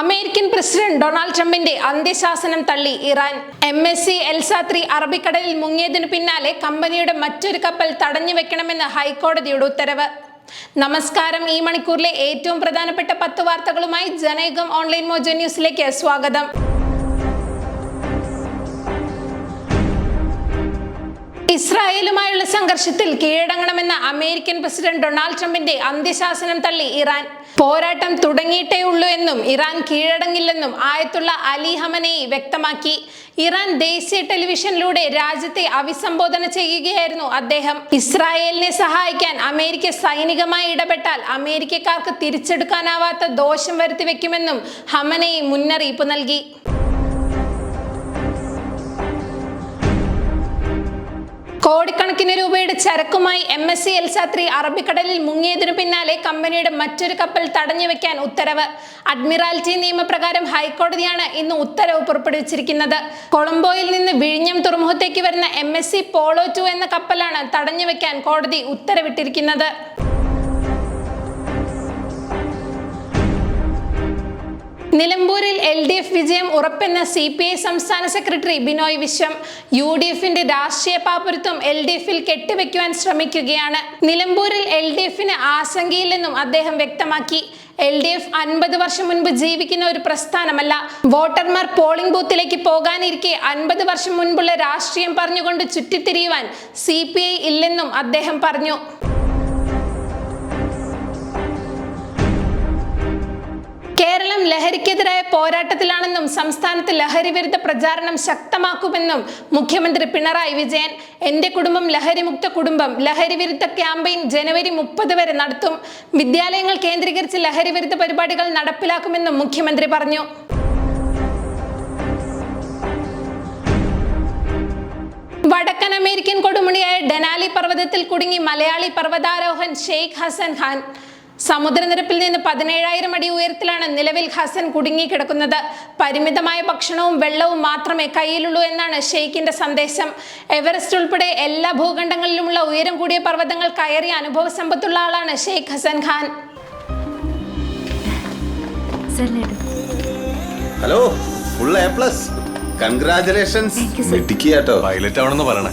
American president Donald ട്രംപിന്റെ അന്ത്യശാസനം തള്ളി Iran. M S C Elsa three അറബിക്കടലിൽ മുങ്ങിയതിനു പിന്നാലെ കമ്പനിയുടെ മറ്റൊരു കപ്പൽ തടഞ്ഞു വെക്കണമെന്ന് ഹൈക്കോടതിയുടെ ഉത്തരവ്. നമസ്കാരം ഈ മണിക്കൂറിലെ ഏറ്റവും പ്രധാനപ്പെട്ട പത്ത് വാർത്തകളുമായി ജനയുഗം ഓൺലൈൻ മോജോ ന്യൂസിലേക്ക് സ്വാഗതം. ഇസ്രായേലുമായുള്ള സംഘർഷത്തിൽ കീഴടങ്ങണമെന്ന അമേരിക്കൻ പ്രസിഡന്റ് ഡൊണാൾഡ് ട്രംപിന്റെ അന്ത്യശാസനം തള്ളി ഇറാൻ. പോരാട്ടം തുടങ്ങിയിട്ടേ ഉള്ളൂ എന്നും ഇറാൻ കീഴടങ്ങില്ലെന്നും ആയത്തുള്ള അലി ഹമനെയി വ്യക്തമാക്കി. ഇറാൻ ദേശീയ ടെലിവിഷനിലൂടെ രാജ്യത്തെ അഭിസംബോധന ചെയ്യുകയായിരുന്നു അദ്ദേഹം. ഇസ്രായേലിനെ സഹായിക്കാൻ അമേരിക്ക സൈനികമായി ഇടപെട്ടാൽ അമേരിക്കക്കാർക്ക് തിരിച്ചെടുക്കാനാവാത്ത ദോഷം വരുത്തിവെക്കുമെന്നും ഹമനെയി മുന്നറിയിപ്പ് നൽകി. കോടിക്കണക്കിന് രൂപയുടെ ചരക്കുമായി M S C Elsa three അറബിക്കടലിൽ മുങ്ങിയതിനു പിന്നാലെ കമ്പനിയുടെ മറ്റൊരു കപ്പൽ തടഞ്ഞു വെക്കാൻ ഉത്തരവ്. അഡ്മിറാൽറ്റി നിയമപ്രകാരം ഹൈക്കോടതിയാണ് ഇന്ന് ഉത്തരവ് പുറപ്പെടുവിച്ചിരിക്കുന്നത്. കൊളംബോയിൽ നിന്ന് വിഴിഞ്ഞം തുറമുഖത്തേക്ക് വരുന്ന M S C Polo two എന്ന കപ്പലാണ് തടഞ്ഞു വെക്കാൻ കോടതി ഉത്തരവിട്ടിരിക്കുന്നത്. നിലമ്പൂരിൽ എൽ ഡി എഫ് വിജയം ഉറപ്പെന്ന സി പി ഐ സംസ്ഥാന secretary Binoy Viswam U D എഫിന്റെ രാഷ്ട്രീയ പാപ്പുരത്വം എൽ ഡി എഫിൽ കെട്ടിവെക്കുവാൻ ശ്രമിക്കുകയാണ്. നിലമ്പൂരിൽ എൽ ഡി എഫിന് ആശങ്കയില്ലെന്നും അദ്ദേഹം വ്യക്തമാക്കി. എൽ ഡി എഫ് അൻപത് വർഷം മുൻപ് ജീവിക്കുന്ന ഒരു പ്രസ്ഥാനമല്ല. വോട്ടർമാർ പോളിംഗ് ബൂത്തിലേക്ക് പോകാനിരിക്കെ അൻപത് വർഷം മുൻപുള്ള രാഷ്ട്രീയം പറഞ്ഞുകൊണ്ട് ചുറ്റിത്തിരിയുവാൻ സി ഇല്ലെന്നും അദ്ദേഹം പറഞ്ഞു. ലഹരിക്കെതിരായ പോരാട്ടത്തിലാണെന്നും സംസ്ഥാനത്ത് ലഹരി വിരുദ്ധ പ്രചാരണം ശക്തമാക്കുമെന്നും മുഖ്യമന്ത്രി പിണറായി വിജയൻ എന്റെ കുടുംബം ലഹരിമുക്ത കുടുംബം ലഹരി വിരുദ്ധ ക്യാമ്പയിൻ ജനുവരി മുപ്പത് വരെ നടത്തും വിദ്യാലയങ്ങൾ കേന്ദ്രീകരിച്ച് ലഹരി വിരുദ്ധ പരിപാടികൾ നടപ്പിലാക്കുമെന്നും മുഖ്യമന്ത്രി പറഞ്ഞു. വടക്കൻ അമേരിക്കൻ കൊടുമുടിയായ ഡെനാലി പർവതത്തിൽ കുടുങ്ങി മലയാളി പർവതാരോഹൻ ഷെയ്ഖ് ഹസൻ ഖാൻ. സമുദ്രനിരപ്പിൽ നിന്ന് പതിനേഴായിരം അടി ഉയരത്തിലാണ് നിലവിൽ ഹസൻ കുടുങ്ങിക്കിടക്കുന്നത്. പരിമിതമായ ഭക്ഷണവും വെള്ളവും മാത്രമേ കയ്യിലുള്ളൂ എന്നാണ് ഷെയ്ഖിന്റെ സന്ദേശം. എവറസ്റ്റ് ഉൾപ്പെടെ എല്ലാ ഭൂഖണ്ഡങ്ങളിലുമുള്ള ഉയരം കൂടിയ പർവതങ്ങൾ കയറിയ അനുഭവ സമ്പത്തുള്ള ആളാണ് Sheikh Hasan Khan. Hello full A plus. Congratulations pilot ആണെന്ന് പറയണേ.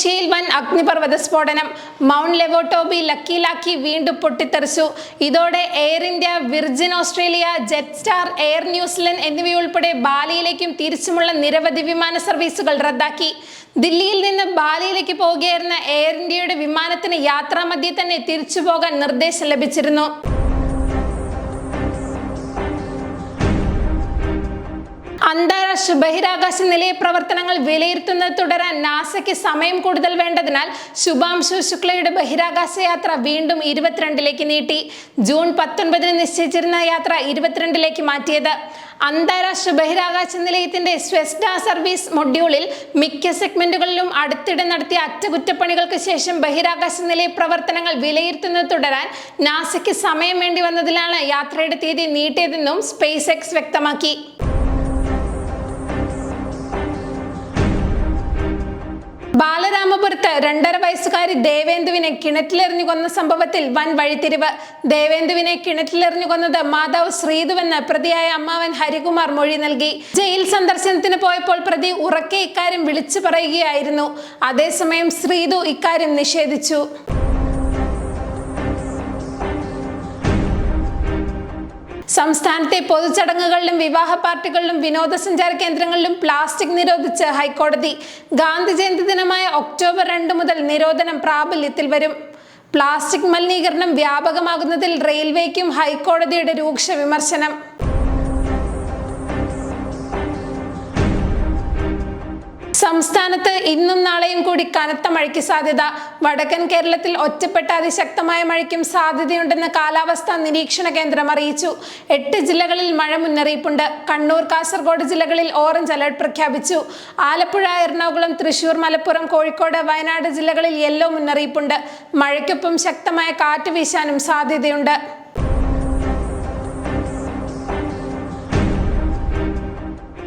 ഇന്തോനേഷ്യയിൽ വൻ അഗ്നിപർവത സ്ഫോടനം. മൗണ്ട് ലെവോട്ടോബി ലക്കിലാക്കി വീണ്ടും പൊട്ടിത്തെറിച്ചു. ഇതോടെ Air India Virgin Australia Jetstar Air New Zealand എന്നിവയുൾപ്പെടെ ബാലിയിലേക്കും തിരിച്ചുമുള്ള നിരവധി വിമാന സർവീസുകൾ റദ്ദാക്കി. ദില്ലിയിൽ നിന്ന് ബാലിയിലേക്ക് പോകുകയായിരുന്ന എയർ ഇന്ത്യയുടെ വിമാനത്തിന് യാത്രാമധ്യേ തന്നെ തിരിച്ചു പോകാൻ നിർദ്ദേശം ലഭിച്ചിരുന്നു. അന്താരാഷ്ട്ര ബഹിരാകാശ നിലയ പ്രവർത്തനങ്ങൾ വിലയിരുത്തുന്നത് തുടരാൻ നാസയ്ക്ക് സമയം കൂടുതൽ വേണ്ടതിനാൽ ശുഭാംശു ശുക്ലയുടെ ബഹിരാകാശ യാത്ര വീണ്ടും ഇരുപത്തിരണ്ടിലേക്ക് നീട്ടി. ജൂൺ പത്തൊൻപതിന് നിശ്ചയിച്ചിരുന്ന യാത്ര ഇരുപത്തിരണ്ടിലേക്ക് മാറ്റിയത്. അന്താരാഷ്ട്ര ബഹിരാകാശ നിലയത്തിന്റെ സ്വെസ്ഡ സർവീസ് മൊഡ്യൂളിൽ മിക്ക സെഗ്മെന്റുകളിലും അടുത്തിടെ നടത്തിയ അറ്റകുറ്റപ്പണികൾക്ക് ശേഷം ബഹിരാകാശ നിലയ പ്രവർത്തനങ്ങൾ വിലയിരുത്തുന്നത് തുടരാൻ നാസയ്ക്ക് സമയം വേണ്ടി വന്നതിലാണ് യാത്രയുടെ തീയതി നീട്ടിയതെന്നും സ്പേസ് എക്സ് വ്യക്തമാക്കി. ബാലരാമപുരത്ത് രണ്ടര വയസ്സുകാരി ദേവേന്ദുവിനെ കിണറ്റിലെറിഞ്ഞു കൊന്ന സംഭവത്തിൽ വൻ വഴിത്തിരിവ്. ദേവേന്ദുവിനെ കിണറ്റിലെറിഞ്ഞു കൊന്നത് മാതാവ് ശ്രീതുവെന്ന് പ്രതിയായ അമ്മാവൻ ഹരികുമാർ മൊഴി നൽകി. ജയിൽ സന്ദർശനത്തിന് പോയപ്പോൾ പ്രതി ഉറക്കെ ഇക്കാര്യം വിളിച്ചു പറയുകയായിരുന്നു. അതേസമയം ശ്രീതു ഇക്കാര്യം നിഷേധിച്ചു. സംസ്ഥാനത്തെ പൊതുചടങ്ങുകളിലും വിവാഹ പാർട്ടികളിലും വിനോദസഞ്ചാര കേന്ദ്രങ്ങളിലും പ്ലാസ്റ്റിക് നിരോധിച്ച് ഹൈക്കോടതി. ഗാന്ധി ജയന്തി ദിനമായ ഒക്ടോബർ രണ്ട് മുതൽ നിരോധനം പ്രാബല്യത്തിൽ വരും. പ്ലാസ്റ്റിക് മലിനീകരണം വ്യാപകമാകുന്നതിൽ റെയിൽവേക്കും ഹൈക്കോടതിയുടെ രൂക്ഷ വിമർശനം. സംസ്ഥാനത്ത് ഇന്നും നാളെയും കൂടി കനത്ത മഴയ്ക്ക് സാധ്യത. വടക്കൻ കേരളത്തിൽ ഒറ്റപ്പെട്ട അതിശക്തമായ മഴയ്ക്കും സാധ്യതയുണ്ടെന്ന് കാലാവസ്ഥാ നിരീക്ഷണ കേന്ദ്രം അറിയിച്ചു. എട്ട് ജില്ലകളിൽ മഴ മുന്നറിയിപ്പുണ്ട്. കണ്ണൂർ കാസർഗോഡ് ജില്ലകളിൽ ഓറഞ്ച് അലർട്ട് പ്രഖ്യാപിച്ചു. ആലപ്പുഴ എറണാകുളം തൃശൂർ മലപ്പുറം കോഴിക്കോട് വയനാട് ജില്ലകളിൽ യെല്ലോ മുന്നറിയിപ്പുണ്ട്. മഴയ്ക്കൊപ്പം ശക്തമായ കാറ്റ് വീശാനും സാധ്യതയുണ്ട്.